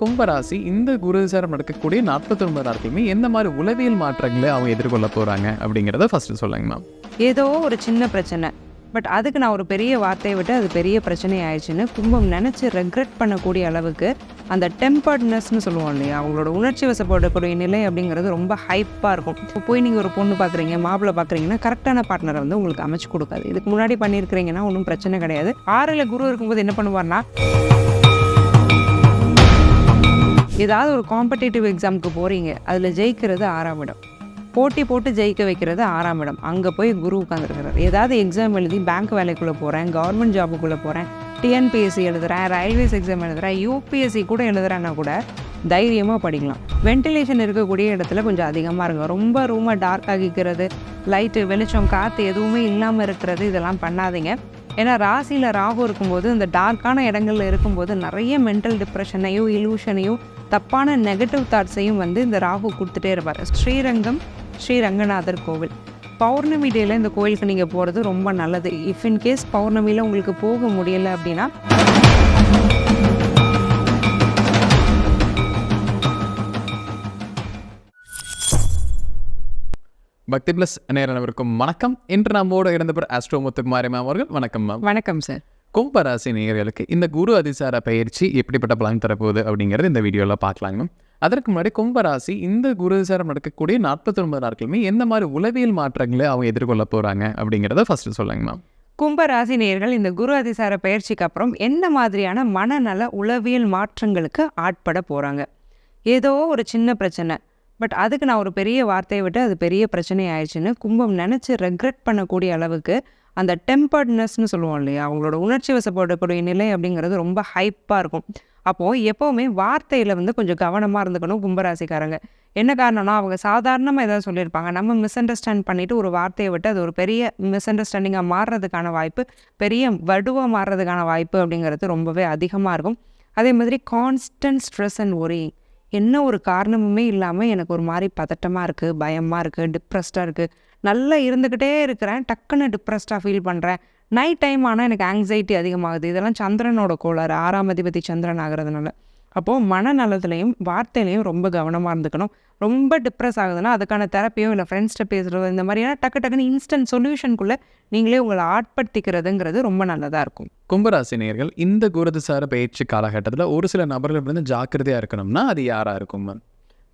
கும்பராசி இந்த குருசாரம் நடக்கக்கூடிய நாற்பத்தி ஒன்பது நாட்களுமே எந்த மாதிரி உளவியல் மாற்றங்களை அவங்க எதிர்கொள்ள போறாங்க அப்படிங்கிறத ஃபர்ஸ்ட் சொல்லுங்க மேம் ஏதோ ஒரு சின்ன பிரச்சனை. பட் அதுக்கு நான் ஒரு பெரிய வார்த்தையை விட்டு அது பெரிய பிரச்சனை ஆயிடுச்சுன்னு கும்பம் நினச்சி ரெக்ரெட் பண்ணக்கூடிய அளவுக்கு அந்த டெம்பர்ட்னஸ்னு சொல்லுவோம் இல்லையா? அவங்களோட உணர்ச்சி வசப்படக்கூடிய நிலை அப்படிங்கிறது ரொம்ப ஹைப்பாக இருக்கும். இப்போ போய் நீங்கள் ஒரு பொண்ணு பார்க்குறீங்க மாப்பிள்ளை பார்க்குறீங்கன்னா கரெக்டான பார்ட்னரை வந்து உங்களுக்கு அமைச்சு கொடுக்காது. இதுக்கு முன்னாடி பண்ணியிருக்கிறீங்கன்னா ஒன்றும் பிரச்சனை கிடையாது. ஆறில் குரு இருக்கும்போது என்ன பண்ணுவார்னா ஏதாவது ஒரு காம்படிட்டிவ் எக்ஸாமுக்கு போகிறீங்க அதில் ஜெயிக்கிறது ஆறாம் இடம். போட்டி போட்டு ஜெயிக்க வைக்கிறது ஆறாம் இடம். அங்கே போய் குரு உட்காந்துருக்கிறார் ஏதாவது எக்ஸாம் எழுதி பேங்க் வேலைக்குள்ளே போகிறேன் கவர்மெண்ட் ஜாபுக்குள்ளே போகிறேன் டிஎன்பிஎஸ்சி எழுதுகிறேன் ரயில்வேஸ் எக்ஸாம் எழுதுகிறேன் யூபிஎஸ்சி கூட எழுதுகிறேன்னா கூட தைரியமாக படிக்கலாம். வென்டிலேஷன் இருக்கக்கூடிய இடத்துல கொஞ்சம் அதிகமாக இருக்கும் ரொம்ப ரூமை டார்க் ஆகிக்கிறது லைட்டு வெளிச்சம் காற்று எதுவுமே இல்லாமல் இருக்கிறது இதெல்லாம் பண்ணாதீங்க. ஏன்னா ராசியில் ராகு இருக்கும்போது இந்த டார்க்கான இடங்களில் இருக்கும்போது நிறைய மென்டல் டிப்ரெஷனையும் இலூஷனையும் தப்பான நெகட்டிவ் தாட்ஸையும் வந்து இந்த ராகு கொடுத்துட்டே இருப்பார். ஸ்ரீரங்கம் ஸ்ரீ ரங்கநாதர் கோவில். பௌர்ணமி டேல இந்த கோயிலுக்கு நீங்கள் போகிறது ரொம்ப நல்லது. இஃப் இன் கேஸ் பௌர்ணமியில் உங்களுக்கு போக முடியலை அப்படின்னா பக்தி பிளஸ் நேரனவருக்கும் வணக்கம். இன்று நம்மோடு இருந்தவர் ஆஸ்ட்ரோ முத்துக்குமாரி மேம் அவர்கள். வணக்கம் மேம். வணக்கம் சார். கும்பராசி நேயர்களுக்கு இந்த குரு அதிசார பயிற்சி எப்படிப்பட்ட பலன் தரப்போகுது அப்படிங்கிறது இந்த வீடியோவில் பார்க்கலாங்க அதற்கு முன்னாடி கும்பராசி இந்த குரு அதிசாரம் நடக்கக்கூடிய நாற்பத்தி ஒன்பது நாட்களுமே எந்த மாதிரி உளவியல் மாற்றங்களை அவங்க எதிர்கொள்ள போகிறாங்க அப்படிங்கிறத ஃபஸ்ட்டு சொல்லுங்க மேம் கும்பராசி நேயர்கள் இந்த குரு அதிசார பயிற்சிக்கு அப்புறம் என்ன மாதிரியான மனநல உளவியல் மாற்றங்களுக்கு ஆட்பட போகிறாங்க ஏதோ ஒரு சின்ன பிரச்சனை. பட் அதுக்கு நான் ஒரு பெரிய வார்த்தையை விட்டு அது பெரிய பிரச்சனை ஆயிடுச்சுன்னு கும்பம் நினச்சி ரெக்ரெட் பண்ணக்கூடிய அளவுக்கு அந்த டெம்பர்ட்னஸ்னு சொல்லுவோம் இல்லையா? அவங்களோட உணர்ச்சி வசப்படக்கூடிய நிலை அப்படிங்கிறது ரொம்ப ஹைப்பாக இருக்கும். அப்போது எப்போவுமே வார்த்தையில் வந்து கொஞ்சம் கவனமாக இருந்துக்கணும் கும்பராசிக்காரங்க. என்ன காரணம்னா அவங்க சாதாரணமாக எதாவது சொல்லியிருப்பாங்க. நம்ம மிஸ் அண்டர்ஸ்டாண்ட் பண்ணிவிட்டு ஒரு வார்த்தையை விட்டு அது ஒரு பெரிய மிஸ் அண்டர்ஸ்டாண்டிங்காக மாறுறதுக்கான வாய்ப்பு பெரிய வடுவாக மாறுறதுக்கான வாய்ப்பு அப்படிங்கிறது ரொம்பவே அதிகமாக இருக்கும். அதே மாதிரி கான்ஸ்டன்ட் ஸ்ட்ரெஸ் அண்ட் ஒரி என்ன ஒரு காரணமுமே இல்லாமல் எனக்கு ஒரு மாதிரி பதட்டமாக இருக்குது பயமாக இருக்குது டிப்ரெஸ்டாக இருக்குது நல்லா இருந்துக்கிட்டே இருக்கிறேன் டக்குன்னு டிப்ரெஸ்டாக ஃபீல் பண்ணுறேன் நைட் டைம் ஆனால் எனக்கு ஆங்ஸைட்டி அதிகமாகுது. இதெல்லாம் சந்திரனோட கோளாறு ஆறாம் அதிபதி சந்திரன் ஆகிறதுனால. அப்போது மனநலத்துலையும் வார்த்தையிலையும் ரொம்ப கவனமாக இருந்துக்கணும். ரொம்ப டிப்ரெஸ் ஆகுதுன்னா அதுக்கான தெரப்பியோ இல்லை ஃப்ரெண்ட்ஸ்கிட்ட பேசுகிறதோ இந்த மாதிரியான டக்கு டக்குன்னு இன்ஸ்டன்ட் சொல்யூஷனுக்குள்ளே நீங்களே உங்களை ஆட்படுத்திக்கிறதுங்கிறது ரொம்ப நல்லதாக இருக்கும். கும்பராசி நேயர்கள் இந்த குருதிசார பயிற்சி காலகட்டத்தில் ஒரு சில நபர்கள் வந்து ஜாக்கிரதையாக இருக்கணும்னா அது யாராக இருக்கும் மேம்?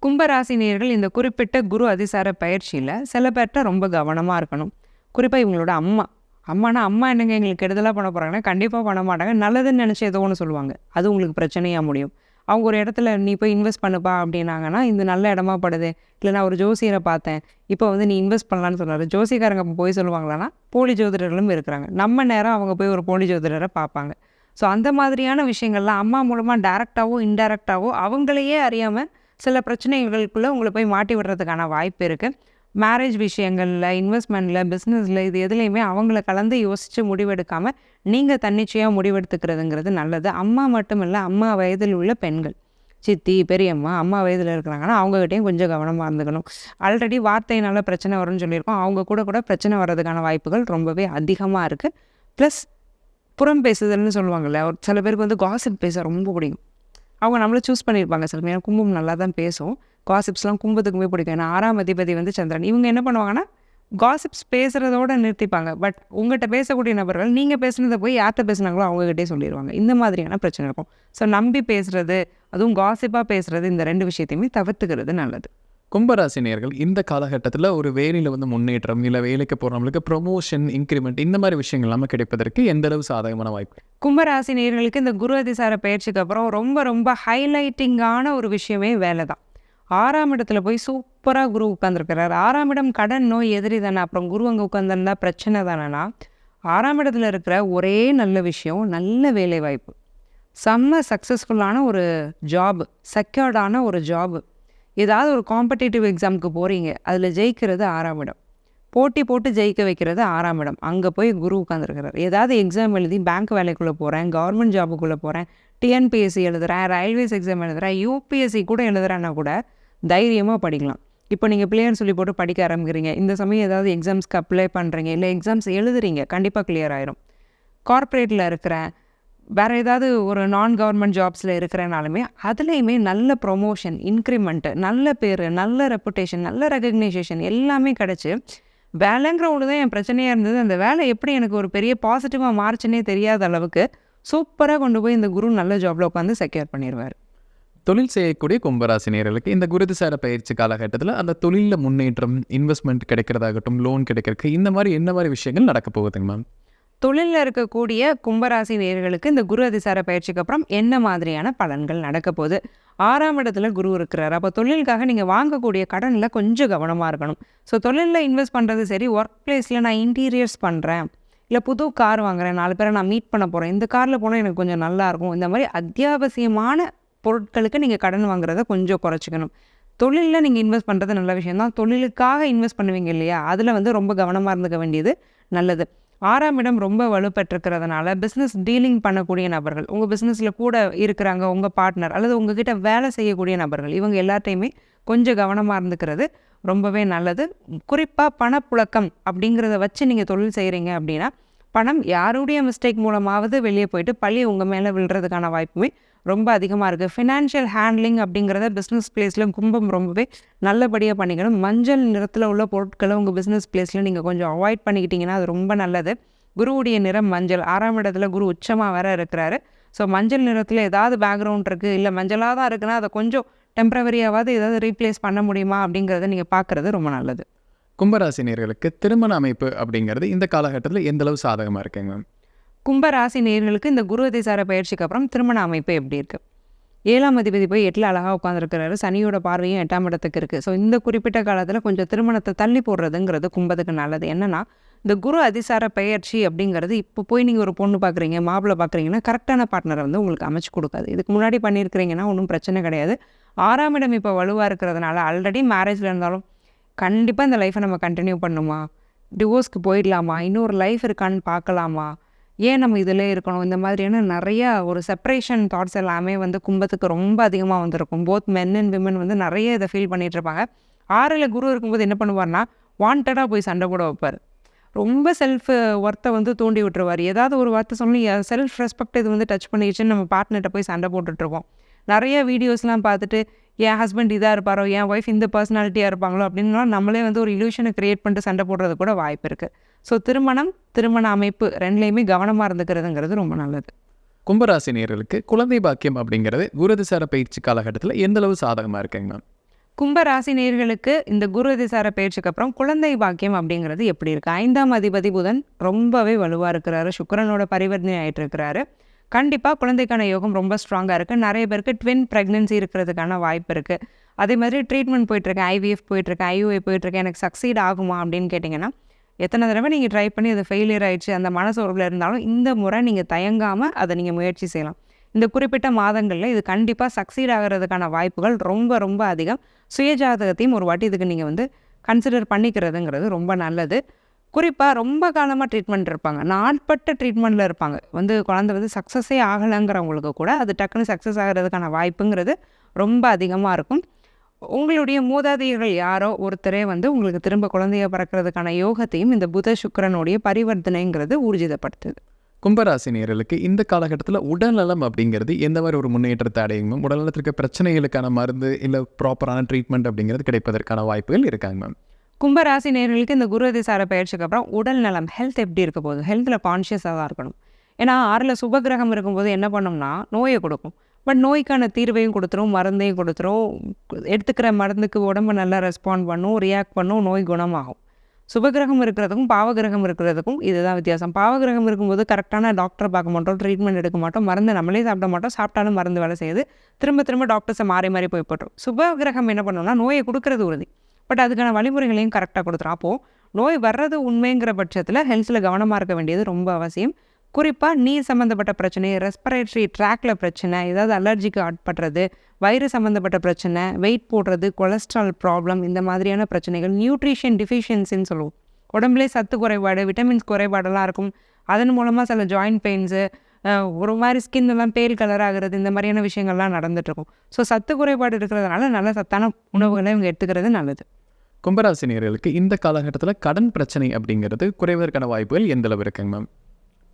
கும்பராசி நேயர்கள் இந்த குறிப்பிட்ட குரு அதிசார பயிற்சியில் சில பேர்கிட்ட ரொம்ப கவனமாக இருக்கணும். குறிப்பாக இவங்களோட அம்மா. அம்மானா அம்மா என்னங்க எங்களுக்கு கெடுதலாக பண்ண போகிறாங்கன்னா கண்டிப்பாக பண்ண மாட்டாங்க. நல்லதுன்னு நினச்சி ஏதோ ஒன்று சொல்லுவாங்க. அது உங்களுக்கு பிரச்சனையாக முடியும். அவங்க ஒரு இடத்துல நீ போய் இன்வெஸ்ட் பண்ணுப்பா அப்படின்னாங்கன்னா இந்த நல்ல இடமா படுது. இல்லை நான் ஒரு ஜோசியரை பார்த்தேன். இப்போ வந்து நீ இன்வெஸ்ட் பண்ணலான்னு சொன்னார் ஜோசியக்காரங்க அப்போ போய் சொல்லுவாங்களான்னா போலி ஜோதிடர்களும் இருக்கிறாங்க. நம்ம நேரம் அவங்க போய் ஒரு போலி ஜோதிடரை பார்ப்பாங்க. ஸோ அந்த மாதிரியான விஷயங்கள்லாம் அம்மா மூலமாக டேரெக்டாகவோ இன்டெரக்டாகவோ அவங்களையே அறியாமல் சில பிரச்சனைகளுக்குள்ளே உங்களை போய் மாட்டி விடுறதுக்கான வாய்ப்பு இருக்குது மேரேஜ் விஷயங்களில் இன்வெஸ்ட்மெண்ட்டில் பிஸ்னஸில் இது எதுலேயுமே அவங்கள கலந்து யோசித்து முடிவெடுக்காமல் நீங்கள் தன்னிச்சையாக முடிவெடுத்துக்கிறதுங்கிறது நல்லது. அம்மா மட்டும் இல்லை அம்மா வயதில் உள்ள பெண்கள். சித்தி பெரியம்மா அம்மா வயதில் இருக்கிறாங்கன்னா அவங்ககிட்டயும் கொஞ்சம் கவனமாக இருந்துக்கணும். ஆல்ரெடி வார்த்தையினால பிரச்சனை வரும்னு சொல்லியிருக்கோம். அவங்க கூட கூட பிரச்சனை வர்றதுக்கான வாய்ப்புகள் ரொம்பவே அதிகமாக இருக்குது ப்ளஸ் புறம் பேசுதல்னு சொல்லுவாங்கல்ல ஒரு சில பேருக்கு வந்து காசிப் பேச ரொம்ப பிடிக்கும். அவங்க நம்மளை சூஸ் பண்ணியிருப்பாங்க. சில பேர் கும்பம் நல்லா தான் பேசும். காசிப்ஸ்லாம் கும்பத்துக்குமே பிடிக்கும் ஏன்னா ஆறாம் அதிபதி வந்து சந்திரன். இவங்க என்ன பண்ணுவாங்கன்னா காசிப்ஸ் பேசுகிறதோட நிறுத்திப்பாங்க. பட் உங்கள்கிட்ட பேசக்கூடிய நபர்கள் நீங்கள் பேசுனதை போய் யார்கிட்ட பேசுனாங்களோ அவங்ககிட்டே சொல்லிடுவாங்க இந்த மாதிரியான பிரச்சனை இருக்கும். ஸோ நம்பி பேசுகிறது அதுவும் காசிப்பாக பேசுகிறது இந்த ரெண்டு விஷயத்தையுமே தவிர்த்துக்கிறது நல்லது. கும்பராசி நேயர்கள் இந்த காலகட்டத்தில் ஒரு வேலையில் வந்து முன்னேற்றம் இல்லை வேலைக்கு போகிறவங்களுக்கு ப்ரொமோஷன் இன்க்ரிமெண்ட் இந்த மாதிரி விஷயங்கள் எல்லாமே கிடைப்பதற்கு எந்த அளவு சாதகமான வாய்ப்பு? கும்பராசி நேயர்களுக்கு இந்த குரு அதிசார பயிற்சிக்கு அப்புறம் ரொம்ப ரொம்ப ஹைலைட்டிங்கான ஒரு விஷயமே வேலை தான் ஆறாம் இடத்துல போய் சூப்பராக குரு உட்காந்துருக்கிறார் ஆறாம் இடம் கடன் நோய் எதிரி தானே. அப்புறம் குரு அங்கே உட்காந்துருந்தா பிரச்சனை தானேனா ஆறாம் இடத்துல இருக்கிற ஒரே நல்ல விஷயம் நல்ல வேலை வாய்ப்பு செம்ம சக்ஸஸ்ஃபுல்லான ஒரு ஜாப் செக்யூர்டான ஒரு ஜாப் ஏதாவது ஒரு காம்படிட்டிவ் எக்ஸாமுக்கு போகிறீங்க அதில் ஜெயிக்கிறது ஆறாம் இடம். போட்டி போட்டு ஜெயிக்க வைக்கிறது ஆறாம் இடம். அங்கே போய் குரு உட்காந்துருக்கிறார் ஏதாவது எக்ஸாம் எழுதி பேங்க் வேலைக்குள்ளே போகிறேன் கவர்மெண்ட் ஜாபுக்குள்ளே போகிறேன் டிஎன்பிஎஸ்சி எழுதுகிறேன் ரயில்வேஸ் எக்ஸாம் எழுதுகிறேன் யூபிஎஸ்சி கூட எழுதுகிறேன்னா கூட தைரியமாக படிக்கலாம். இப்போ நீங்கள் பிள்ளையர் சொல்லி போட்டு படிக்க ஆரம்பிக்கிறீங்க. இந்த சமயம் ஏதாவது எக்ஸாம்ஸ்க்கு அப்ளை பண்ணுறீங்க இல்லை எக்ஸாம்ஸ் எழுதுறீங்க கண்டிப்பாக கிளியர் ஆயிரும். கார்ப்பரேட்டில் இருக்கிறேன் வேறு ஏதாவது ஒரு நான் கவர்மெண்ட் ஜாப்ஸில் இருக்கிறனாலுமே அதுலேயுமே நல்ல ப்ரொமோஷன் இன்க்ரிமெண்ட்டு நல்ல பேர் நல்ல ரெப்புடேஷன் நல்ல ரெகக்னைசேஷன் எல்லாமே கிடச்சி வேலைங்கிற ஒன்று தான் என் பிரச்சனையாக இருந்தது. அந்த வேலை எப்படி எனக்கு ஒரு பெரிய பாசிட்டிவாக மாறுச்சுன்னே தெரியாத அளவுக்கு சூப்பராக கொண்டு போய் இந்த குரு நல்ல ஜாபில் உட்காந்து செக்யூர் பண்ணிடுவார் தொழில் செய்யக்கூடிய கும்பராசி நேயர்களுக்கு இந்த குருதிசார பயிற்சி காலகட்டத்தில் அந்த தொழிலில் முன்னேற்றம் இன்வெஸ்ட்மெண்ட் கிடைக்கிறதாகட்டும் லோன் கிடைக்கிறதுக்கு இந்த மாதிரி என்ன மாதிரி விஷயங்கள் நடக்க போகுதுங்க மேம் தொழிலில் இருக்கக்கூடிய கும்பராசி நேர்களுக்கு இந்த குரு அதிசார பயிற்சிக்கு அப்புறம் என்ன மாதிரியான பலன்கள் நடக்க போகுது? ஆறாம் இடத்துல குரு இருக்கிறார். அப்போ தொழிலுக்காக நீங்கள் வாங்கக்கூடிய கடனில் கொஞ்சம் கவனமாக இருக்கணும். ஸோ தொழிலில் இன்வெஸ்ட் பண்ணுறது சரி ஒர்க் பிளேஸில் நான் இன்டீரியர்ஸ் பண்ணுறேன் இல்லை புது கார் வாங்குறேன். நாலு பேரை நான் மீட் பண்ண போகிறேன் இந்த காரில் போனால் எனக்கு கொஞ்சம் நல்லாயிருக்கும் இந்த மாதிரி அத்தியாவசியமான பொருட்களுக்கு நீங்கள் கடன் வாங்குறத கொஞ்சம் குறைச்சிக்கணும். தொழிலில் நீங்கள் இன்வெஸ்ட் பண்ணுறது நல்ல விஷயம் தான் தொழிலுக்காக இன்வெஸ்ட் பண்ணுவீங்க இல்லையா? அதில் வந்து ரொம்ப கவனமாக இருந்துக்க வேண்டியது நல்லது. ஆறாம் இடம் ரொம்ப வலுப்பெற்றிருக்கிறதுனால பிஸ்னஸ் டீலிங் பண்ணக்கூடிய நபர்கள் உங்கள் பிஸ்னஸில் கூட இருக்கிறாங்க உங்கள் பார்ட்னர் அல்லது உங்ககிட்ட வேலை செய்யக்கூடிய நபர்கள் இவங்க எல்லாத்தையுமே கொஞ்சம் கவனமாக இருந்துக்கிறது ரொம்பவே நல்லது. குறிப்பாக பணப்புழக்கம் அப்படிங்கிறத வச்சு நீங்கள் தொழில் செய்கிறீங்க அப்படின்னா பணம் யாருடைய மிஸ்டேக் மூலமாவது வெளியே போயிட்டு பழி உங்கள் மேலே விழுறதுக்கான வாய்ப்புமே ரொம்ப அதிகமாக இருக்குது ஃபினான்ஷியல் ஹேண்ட்லிங் அப்படிங்கிறத பிஸ்னஸ் பிளேஸில் கும்பம் ரொம்பவே நல்லபடியாக பண்ணிக்கணும். மஞ்சள் நிறத்தில் உள்ள பொருட்களை உங்கள் பிஸ்னஸ் பிளேஸில் நீங்கள் கொஞ்சம் அவாய்ட் பண்ணிக்கிட்டிங்கன்னா அது ரொம்ப நல்லது. குருவுடைய நிறம் மஞ்சள். ஆறாம் இடத்துல குரு உச்சமாக வேற இருக்கிறாரு. ஸோ மஞ்சள் நிறத்தில் ஏதாவது பேக்ரவுண்ட் இருக்குது இல்லை மஞ்சளாக தான் இருக்குன்னா அதை கொஞ்சம் டெம்பரவரியாவது ஏதாவது ரீப்ளேஸ் பண்ண முடியுமா அப்படிங்கிறத நீங்கள் பார்க்குறது ரொம்ப நல்லது. கும்பராசினியர்களுக்கு திருமண அமைப்பு அப்படிங்கிறது இந்த காலகட்டத்தில் எந்தளவு சாதகமாக இருக்குங்க? மேம் கும்பராசி நேர்களுக்கு இந்த குரு அதிசார பயிற்சிக்கு அப்புறம் திருமண அமைப்பு எப்படி இருக்குது ஏழாம் அதிபதி போய் எட்டில் அழகாக உட்காந்துருக்கிறாரு சனியோட பார்வையும் எட்டாம் இடத்துக்கு இருக்குது ஸோ இந்த குறிப்பிட்ட காலத்தில் கொஞ்சம் திருமணத்தை தள்ளி போடுறதுங்கிறது கும்பத்துக்கு நல்லது. என்னென்னா இந்த குரு அதிசார பயிற்சி அப்படிங்கிறது இப்போ போய் நீங்கள் ஒரு பொண்ணு பார்க்குறீங்க மாப்பிள்ளை பார்க்குறீங்கன்னா கரெக்டான பார்ட்னரை வந்து உங்களுக்கு அமைச்சு கொடுக்காது. இதுக்கு முன்னாடி பண்ணியிருக்கிறீங்கன்னா ஒன்றும் பிரச்சனை கிடையாது. ஆறாம் இடம் இப்போ வலுவாக இருக்கிறதுனால ஆல்ரெடி மேரேஜில் இருந்தாலும் கண்டிப்பாக இந்த லைஃப்பை நம்ம கண்டினியூ பண்ணுமா? டிவோர்ஸ்க்கு போயிடலாமா? இன்னொரு லைஃப் இருக்கான்னு பார்க்கலாமா? ஏன் நம்ம இதில் இருக்கணும்? இந்த மாதிரியான நிறைய ஒரு செப்பரேஷன் தாட்ஸ் எல்லாமே வந்து கும்பத்துக்கு ரொம்ப அதிகமாக வந்திருக்கும். போத் மென் அண்ட் விமன் வந்து நிறைய இதை ஃபீல் பண்ணிட்டு இருப்பாங்க ஆறில் குரு இருக்கும்போது என்ன பண்ணுவார்னா வாண்டடாக போய் சண்டை போட வைப்பார். ரொம்ப செல்ஃப் ஒர்த்தை வந்து தூண்டி விட்டுருவார். ஏதாவது ஒரு வார்த்தை சொல்லி செல்ஃப் ரெஸ்பெக்ட் இது வந்து டச் பண்ணிடுச்சுன்னு நம்ம பார்ட்னர்கிட்ட போய் சண்டை போட்டுட்ருக்கோம் நிறைய வீடியோஸ்லாம் பார்த்துட்டு என் ஹஸ்பண்ட் இதாக இருப்பாரோ? என் ஒய்ஃப் இந்த பர்சனாலிட்டியாக இருப்பாங்களோ? அப்படின்னா நம்மளே வந்து ஒரு இல்யூஷனை க்ரியேட் பண்ணிட்டு சண்டை போடுறது கூட வாய்ப்பு இருக்குது ஸோ திருமணம் திருமண அமைப்பு ரெண்டுலேயுமே கவனமாக இருந்துக்கிறதுங்கிறது ரொம்ப நல்லது. கும்பராசி நேயர்களுக்கு குழந்தை பாக்கியம் அப்படிங்கிறது குருதிசார பயிற்சி காலகட்டத்தில் எந்த அளவு சாதகமாக இருக்குங்க மேம்? கும்ப ராசி நேயர்களுக்கு இந்த குரு அதிசார பயிற்சிக்கு அப்புறம் குழந்தை பாக்கியம் அப்படிங்கிறது எப்படி இருக்கு? ஐந்தாம் அதிபதி புதன் ரொம்பவே வலுவாக இருக்கிறாரு. சுக்கிரனோட பரிவர்த்தனை ஆயிட்டு இருக்கிறாரு. கண்டிப்பாக குழந்தைக்கான யோகம் ரொம்ப ஸ்ட்ராங்காக இருக்குது நிறைய பேருக்கு ட்வின் ப்ரெக்னென்சி இருக்கிறதுக்கான வாய்ப்பு இருக்குது அதே மாதிரி ட்ரீட்மெண்ட் போயிட்டுருக்கேன் ஐவிஎஃப் போயிட்டுருக்கேன் ஐயூஏ போயிட்டுருக்கேன் எனக்கு சக்சீட் ஆகுமா அப்படின்னு கேட்டிங்கன்னா எத்தனை தடவை நீங்கள் ட்ரை பண்ணி அது ஃபெயிலியர் ஆகிடுச்சு அந்த மனசோர்வில் இருந்தாலும் இந்த முறை நீங்கள் தயங்காமல் அதை நீங்கள் முயற்சி செய்யலாம். இந்த குறிப்பிட்ட மாதங்களில் இது கண்டிப்பாக சக்சீட் ஆகிறதுக்கான வாய்ப்புகள் ரொம்ப ரொம்ப அதிகம். சுயஜாதகத்தையும் ஒரு வாட்டி இதுக்கு நீங்கள் வந்து கன்சிடர் பண்ணிக்கிறதுங்கிறது ரொம்ப நல்லது. குறிப்பாக ரொம்ப காலமாக ட்ரீட்மெண்ட் இருப்பாங்க. நாட்பட்ட ட்ரீட்மெண்ட்டில் இருப்பாங்க. வந்து குழந்தை வந்து சக்ஸஸே ஆகலைங்கிறவங்களுக்கு கூட அது டக்குன்னு சக்ஸஸ் ஆகிறதுக்கான வாய்ப்புங்கிறது ரொம்ப அதிகமாக இருக்கும். உங்களுடைய மூதாதையர்கள் யாரோ ஒருத்தரே வந்து உங்களுக்கு திரும்ப குழந்தைய பிறக்கிறதுக்கான யோகத்தையும் இந்த புத சுக்கிரனுடைய பரிவர்த்தனைங்கிறது ஊர்ஜிதப்படுத்துது. கும்பராசி நேயர்களுக்கு இந்த காலகட்டத்தில் உடல்நலம் அப்படிங்கிறது எந்த மாதிரி ஒரு முன்னேற்றத்தை அடையும் மேம் உடல்நலத்திற்கு பிரச்சனைகளுக்கான மருந்து இல்லை ப்ராப்பரான ட்ரீட்மெண்ட் அப்படிங்கிறது கிடைப்பதற்கான வாய்ப்புகள் இருக்காங்க மேம் கும்பராசி நேர்களுக்கு இந்த குரு அதிசார பயிற்சிக்கு அப்புறம் உடல் நலம் ஹெல்த் எப்படி இருக்க போகுது? ஹெல்த்தில் கான்ஷியஸாக தான் இருக்கணும். ஏன்னா ஆறில் சுபகிரகம் இருக்கும்போது என்ன பண்ணோம்னா நோயை கொடுக்கும். பட் நோய்க்கான தீர்வையும் கொடுத்துரும் மருந்தையும் கொடுத்துரும். எடுத்துக்கிற மருந்துக்கு உடம்பு நல்லா ரெஸ்பாண்ட் பண்ணும் ரியாக்ட் பண்ணும் நோய் குணமாகும். சுபகிரகம் இருக்கிறதுக்கும் பாவகிரகம் இருக்கிறதுக்கும் இதுதான் வித்தியாசம். பாவகிரகம் இருக்கும்போது கரெக்டான டாக்டரை பார்க்க மாட்டோம் ட்ரீட்மெண்ட் எடுக்க மாட்டோம் மருந்து நம்மளே சாப்பிட மாட்டோம் சாப்பிட்டாலும் மருந்து வேலை செய்யுது. திரும்ப திரும்ப டாக்டர்ஸை மாறி மாறி போய் போட்டுரும். சுபகிரகம் என்ன பண்ணோம்னா நோயை கொடுக்கறது உறுதி. பட் அதுக்கான வழிமுறைகளையும் கரெக்டாக கொடுத்துரும். அப்போது நோய் வர்றது உண்மைங்கிற பட்சத்தில் ஹெல்த்தில் கவனமாக இருக்க வேண்டியது ரொம்ப அவசியம். குறிப்பாக நீர் சம்மந்தப்பட்ட பிரச்சனை ரெஸ்பிரேட்டரி ட்ராக்ல பிரச்சனை ஏதாவது அலர்ஜிக்கு ஆட்படுறது வயிறு சம்மந்தப்பட்ட பிரச்சனை வெயிட் போடுறது கொலஸ்ட்ரால் ப்ராப்ளம் இந்த மாதிரியான பிரச்சனைகள் நியூட்ரிஷன் டிஃபிஷியன்சின்னு சொல்லுவோம். உடம்புலே சத்து குறைபாடு விட்டமின்ஸ் குறைபாடெல்லாம் இருக்கும். அதன் மூலமாக சில ஜாயிண்ட் பெயின்ஸு ஒரு மாதிரி ஸ்கின் எல்லாம் பேல் கலர் ஆகிறது இந்த மாதிரியான விஷயங்கள்லாம் நடந்துட்டுருக்கும். ஸோ சத்து குறைபாடு இருக்கிறதுனால நல்ல சத்தான உணவுகளை இவங்க எடுத்துக்கிறது நல்லது. கும்பராசினியர்களுக்கு இந்த காலகட்டத்தில் கடன் பிரச்சனை அப்படிங்கிறது குறைவதற்கான வாய்ப்புகள் எந்தளவு இருக்குங்க மேம்?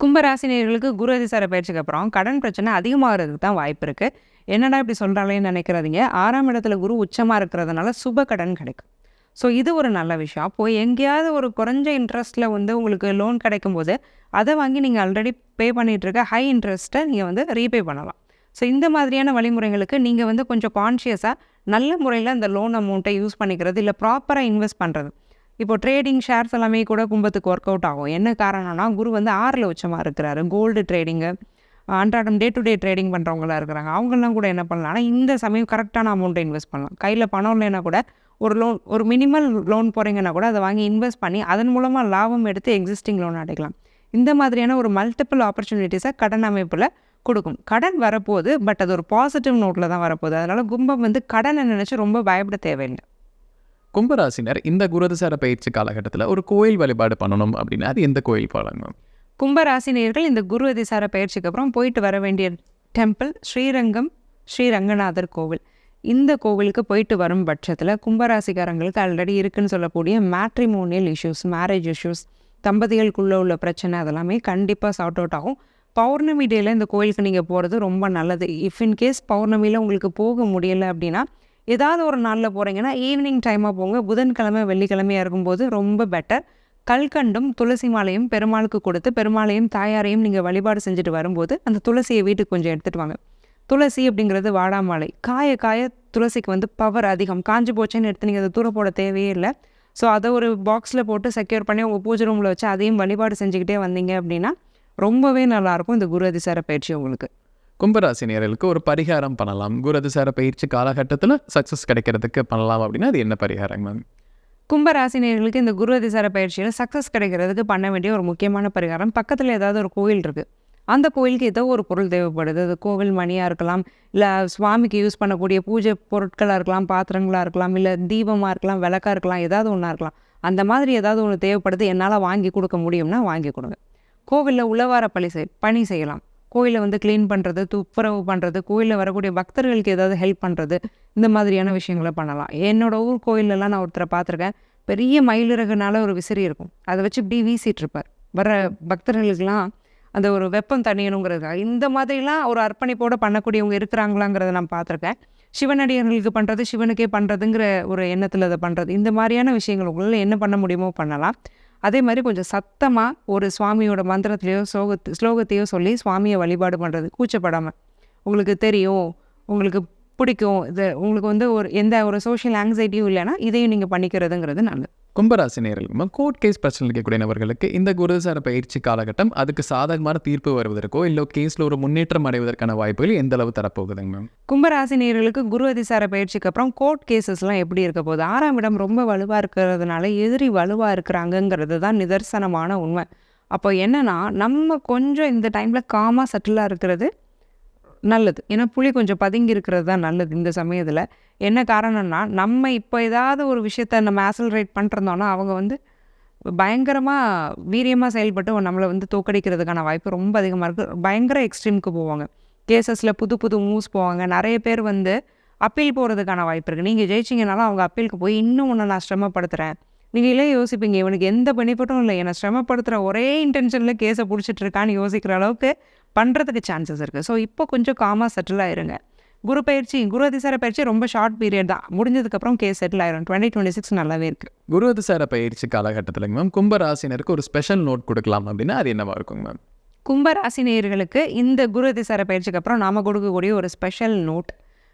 கும்பராசினியர்களுக்கு குரு அதிசார பயிற்சிக்கு அப்புறம் கடன் பிரச்சனை அதிகமாகிறதுக்கு தான் வாய்ப்பு இருக்குது என்னடா இப்படி சொல்கிறாங்களேன்னு நினைக்கிறாதீங்க ஆறாம் இடத்துல குரு உச்சமாக இருக்கிறதுனால சுப கடன் கிடைக்கும். ஸோ இது ஒரு நல்ல விஷயம். அப்போது எங்கேயாவது ஒரு குறைஞ்ச இன்ட்ரெஸ்ட்டில் வந்து உங்களுக்கு லோன் கிடைக்கும்போது அதை வாங்கி நீங்கள் ஆல்ரெடி பே பண்ணிகிட்டு இருக்க ஹை இன்ட்ரெஸ்ட்டை நீங்கள் வந்து ரீபே பண்ணலாம். ஸோ இந்த மாதிரியான வழிமுறைகளுக்கு நீங்கள் வந்து கொஞ்சம் கான்ஷியஸாக நல்ல முறையில் அந்த லோன் அமௌண்ட்டை யூஸ் பண்ணிக்கிறது இல்லை ப்ராப்பராக இன்வெஸ்ட் பண்ணுறது இப்போ ட்ரேடிங் ஷேர்ஸ் எல்லாமே கூட கும்பத்துக்கு ஒர்க் அவுட் ஆகும். என்ன காரணம்னா குரு வந்து ஆறில் உச்சமாக இருக்கிறாரு. கோல்டு ட்ரேடிங்கு அன்றாடம் டே டு டே ட்ரேடிங் பண்ணுறவங்களாம் இருக்கிறாங்க. அவங்கெல்லாம் கூட என்ன பண்ணலாம்னா இந்த சமயம் கரெக்டான அமௌண்ட்டை இன்வெஸ்ட் பண்ணலாம். கையில் பணம் இல்லைன்னா கூட ஒரு லோன் ஒரு மினிமல் லோன் போகிறீங்கன்னா கூட அதை வாங்கி இன்வெஸ்ட் பண்ணி அதன் மூலமாக லாபம் எடுத்து எக்ஸிஸ்டிங் லோன் அடைக்கலாம். இந்த மாதிரியான ஒரு மல்டிபிள் ஆப்பர்ச்சுனிட்டிஸை கடன் அமைப்பில் கொடுக்கும். கடன் வரப்போகுது பட் அது ஒரு பாசிட்டிவ் நோட்டில் தான் வரப்போகுது. அதனால் கும்பம் வந்து கடனை நினச்சி ரொம்ப பயப்பட தேவையில்லை. கும்பராசினர் இந்த குருதசார பயிற்சி காலகட்டத்தில் ஒரு கோயில் வழிபாடு பண்ணணும் அப்படின்னா அது எந்த கோயில் போகலாங்க கும்பராசினியர்கள் இந்த குரு அதிசார பயிற்சிக்கு அப்புறம் போயிட்டு வர வேண்டிய டெம்பிள் ஸ்ரீரங்கம் ஸ்ரீரங்கநாதர் கோவில். இந்த கோவிலுக்கு போயிட்டு வரும் பட்சத்தில் கும்பராசிக்காரங்களுக்கு ஆல்ரெடி இருக்குன்னு சொல்லக்கூடிய மேட்ரிமோனியல் இஷ்யூஸ் மேரேஜ் இஷ்யூஸ் தம்பதிகளுக்குள்ளே உள்ள பிரச்சனை அதெல்லாமே கண்டிப்பாக சார்ட் அவுட் ஆகும். பௌர்ணமி டேயில் இந்த கோயிலுக்கு நீங்கள் போகிறது ரொம்ப நல்லது. இஃப் இன் கேஸ் பௌர்ணமியில் உங்களுக்கு போக முடியலை அப்படின்னா ஏதாவது ஒரு நாளில் போகிறீங்கன்னா ஈவினிங் டைமாக போங்க. புதன்கிழமை வெள்ளிக்கிழமையாக இருக்கும்போது ரொம்ப பெட்டர் கல்கண்டும் துளசி மாலையும் பெருமாளுக்கு கொடுத்து பெருமாளையும் தாயாரையும் நீங்கள் வழிபாடு செஞ்சுட்டு வரும்போது அந்த துளசியை வீட்டுக்கு கொஞ்சம் எடுத்துகிட்டு வாங்க. துளசி அப்படிங்கிறது வாடாமாலை காய காய துளசிக்கு வந்து பவர் அதிகம். காஞ்சி போச்சேன்னு எடுத்து நீங்கள் அதை தூர போட தேவையே இல்லை. ஸோ அதை ஒரு பாக்ஸில் போட்டு செக்யூர் பண்ணி உங்கள் பூஜை ரூமில் வச்சு அதையும் வழிபாடு செஞ்சுக்கிட்டே வந்தீங்க அப்படின்னா ரொம்பவே நல்லாயிருக்கும் இந்த குரு அதிசார பயிற்சி உங்களுக்கு. கும்பராசினியர்களுக்கு ஒரு பரிகாரம் பண்ணலாம். குருதிசார பயிற்சி காலகட்டத்தில் சக்ஸஸ் கிடைக்கிறதுக்கு பண்ணலாம் அப்படின்னா அது என்ன பரிகாரம் மேம்? கும்பராசினியர்களுக்கு இந்த குரு அதிசார பயிற்சியில் சக்ஸஸ் கிடைக்கிறதுக்கு பண்ண வேண்டிய ஒரு முக்கியமான பரிகாரம். பக்கத்தில் ஏதாவது ஒரு கோயில் இருக்குது அந்த கோயிலுக்கு ஏதோ ஒரு பொருள் தேவைப்படுது. அது கோவில் மணியாக இருக்கலாம். இல்லை சுவாமிக்கு யூஸ் பண்ணக்கூடிய பூஜை பொருட்களாக இருக்கலாம் பாத்திரங்களாக இருக்கலாம் இல்லை தீபமாக இருக்கலாம் விளக்காக இருக்கலாம் ஏதாவது ஒன்றா இருக்கலாம். அந்த மாதிரி ஏதாவது ஒன்று தேவைப்படுது. என்னால் வாங்கி கொடுக்க முடியும்னா வாங்கி கொடுங்க. கோவிலில் உழவார பழி செய் பணி செய்யலாம். கோயிலை வந்து க்ளீன் பண்ணுறது துப்புரவு பண்ணுறது கோயிலில் வரக்கூடிய பக்தர்களுக்கு ஏதாவது ஹெல்ப் பண்ணுறது இந்த மாதிரியான விஷயங்களை பண்ணலாம். என்னோடய ஊர் கோயிலெலாம் நான் ஒருத்தரை பார்த்துருக்கேன். பெரிய மயிலிறகுனால ஒரு விசிறி இருக்கும். அதை வச்சு இப்படி வீசிட்டு இருப்பார். வர பக்தர்களுக்கெல்லாம் அந்த ஒரு வெப்பம் தணியணுங்கிறது இந்த மாதிரிலாம் ஒரு அர்ப்பணிப்போடு பண்ணக்கூடியவங்க இருக்கிறாங்களாங்கிறத நான் பார்த்துருக்கேன். சிவனடியர்களுக்கு பண்ணுறது சிவனுக்கே பண்ணுறதுங்கிற ஒரு எண்ணத்தில் அதை பண்ணுறது இந்த மாதிரியான விஷயங்கள் உங்களால் என்ன பண்ண முடியுமோ பண்ணலாம். அதே மாதிரி கொஞ்சம் சத்தமாக ஒரு சுவாமியோட மந்திரத்திலையோ ஸ்லோகத்து ஸ்லோகத்தையோ சொல்லி சுவாமியை வழிபாடு பண்ணுறது கூச்சப்படாமல் உங்களுக்கு தெரியும் உங்களுக்கு பிடிக்கும் இது உங்களுக்கு வந்து ஒரு எந்த ஒரு சோஷியல் ஆங்ஸைட்டியும் இல்லைன்னா இதையும் நீங்கள் பண்ணிக்கிறதுங்கிறது நல்லது. கும்பராசி நேரில் கோர்ட் கேஸ் பிரச்சனை இருக்கக்கூடிய நபர்களுக்கு இந்த குருதிசார பயிற்சி காலகட்டம் அதுக்கு சாதகமான தீர்ப்பு வருவதற்கோ இல்லை கேஸில் ஒரு முன்னேற்றம் அடைவதற்கான வாய்ப்புகள் எந்த அளவு தரப்போகுதுங்க மேம் கும்பராசி நேர்களுக்கு குரு அதிசார பயிற்சிக்கு அப்புறம் கோர்ட் கேசஸ்லாம் எப்படி இருக்க போகுது? ஆறாம் இடம் ரொம்ப வலுவாக இருக்கிறதுனால எதிரி வலுவாக இருக்கிறாங்கங்கிறது தான் நிதர்சனமான உண்மை. அப்போ என்னன்னா நம்ம கொஞ்சம் இந்த டைமில் காமாக சட்டிலாக இருக்கிறது நல்லது. ஏன்னா புளி கொஞ்சம் பதுங்கி இருக்கிறது தான் நல்லது இந்த சமயத்தில். என்ன காரணம்னா நம்ம இப்போ ஏதாவது ஒரு விஷயத்த நம்ம ஆசலரேட் பண்ணிருந்தோம்னா அவங்க வந்து பயங்கரமாக வீரியமாக செயல்பட்டு நம்மளை வந்து தோக்கடிக்கிறதுக்கான வாய்ப்பு ரொம்ப அதிகமாக இருக்குது பயங்கர எக்ஸ்ட்ரீமுக்கு போவாங்க. கேசஸில் புது புது மூவ்ஸ் போவாங்க. நிறைய பேர் வந்து அப்பீல் போகிறதுக்கான வாய்ப்பு இருக்குது நீங்கள் ஜெயிச்சிங்கனாலும் அவங்க அப்பீலுக்கு போய் இன்னும் ஒன்று நான் சிரமப்படுத்துகிறேன் நீங்கள் இல்லை யோசிப்பீங்க. இவனுக்கு எந்த பெனிஃபிட்டும் இல்லை. என்னை சிரமப்படுத்துகிற ஒரே இன்டென்ஷனில் கேஸை பிடிச்சிட்டு இருக்கான்னு யோசிக்கிற அளவுக்கு பண்ணுறதுக்கு சான்சஸ் இருக்குது ஸோ இப்போ கொஞ்சம் காமாக செட்டில் ஆயிருங்க. குரு பயிற்சி குரு அதிசார பயிற்சி ரொம்ப ஷார்ட் பீரியட் தான். முடிஞ்சதுக்கப்புறம் கேஸ் செட்டில் ஆயிரும். டுவெண்ட்டி டுவெண்ட்டி சிக்ஸ் நல்லாவே இருக்குது குருதிசார பயிற்சி காலகட்டத்திலங்க மேம் கும்பராசினருக்கு ஒரு ஸ்பெஷல் நோட் கொடுக்கலாம் அப்படின்னா அது என்னவா இருக்குங்க மேம் கும்பராசி நேயர்களுக்கு இந்த குரு அதிசார பயிற்சிக்கு அப்புறம் நாம் கொடுக்கக்கூடிய ஒரு ஸ்பெஷல் நோட்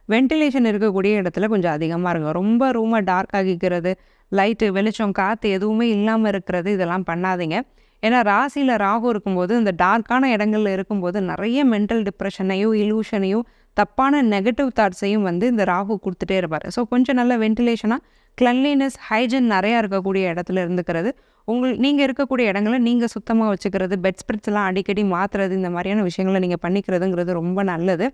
வென்டிலேஷன் இருக்கக்கூடிய இடத்துல கொஞ்சம் அதிகமாக இருங்க. ரொம்ப ரூமை டார்க் ஆகிக்கிறது லைட்டு வெளிச்சம் காற்று எதுவுமே இல்லாமல் இருக்கிறது இதெல்லாம் பண்ணாதீங்க. ஏன்னா ராசியில் ராகு இருக்கும்போது இந்த டார்க்கான இடங்கள்ல இருக்கும்போது நிறைய மென்டல் டிப்ரெஷனையும் இலூஷனையும் தப்பான நெகட்டிவ் தாட்ஸையும் வந்து இந்த ராகு கொடுத்துட்டே இருப்பார். ஸோ கொஞ்சம் நல்ல வென்டிலேஷனாக கிளன்லினஸ் ஹைஜன் நிறையா இருக்கக்கூடிய இடத்துல இருந்துக்கிறது. உங்கள் நீங்கள் இருக்கக்கூடிய இடங்களை நீங்கள் சுத்தமாக வச்சுக்கிறது பெட் ஸ்ப்ரெட்ஸ்லாம் அடிக்கடி மாற்றுறது இந்த மாதிரியான விஷயங்களை நீங்கள் பண்ணிக்கிறதுங்கிறது ரொம்ப நல்லது.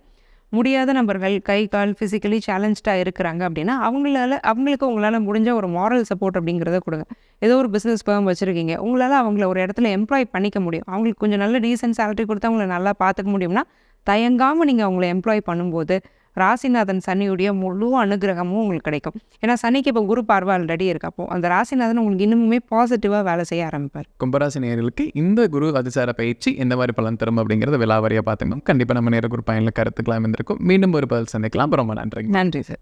முடியாத நபர்கள் கை கால் ஃபிசிக்கலி சேலஞ்சாக இருக்கிறாங்க அப்படின்னா அவங்களால அவங்களுக்கு உங்களால் முடிஞ்ச ஒரு மாரல் சப்போர்ட் அப்படிங்கிறத கொடுங்க. ஏதோ ஒரு பிஸ்னஸ் பேம் வச்சுருக்கீங்க உங்களால் அவங்கள ஒரு இடத்துல எம்ப்ளாய் பண்ணிக்க முடியும். அவங்களுக்கு கொஞ்சம் நல்ல டீசென்ட் சேலரி கொடுத்து அவங்கள நல்லா பார்த்துக்க முடியும்னா தயங்காமல் நீங்கள் அவங்கள எம்ப்ளாய் பண்ணும்போது ராசிநாதன் சனியுடைய முழு அனுகிரகமும் உங்களுக்கு கிடைக்கும். ஏன்னா சனிக்கு இப்போ குரு பார்வை ஆல்ரெடி இருக்கப்போ அந்த ராசிநாதன் உங்களுக்கு இன்னுமே பாசிட்டிவாக வேலை செய்ய ஆரம்பிப்பார். கும்பராசி நேயர்களுக்கு இந்த குரு அதிசார பயிற்சி எந்த மாதிரி பலன் தரும் அப்படிங்கிறத விலாவாரியாக பார்த்துக்கணும். கண்டிப்பாக நம்ம நேர குரு பயனில் கருத்துக்கலாம் இருந்திருக்கும் மீண்டும் ஒரு பதில் சந்திக்கலாம். ரொம்ப நன்றி நன்றி சார்.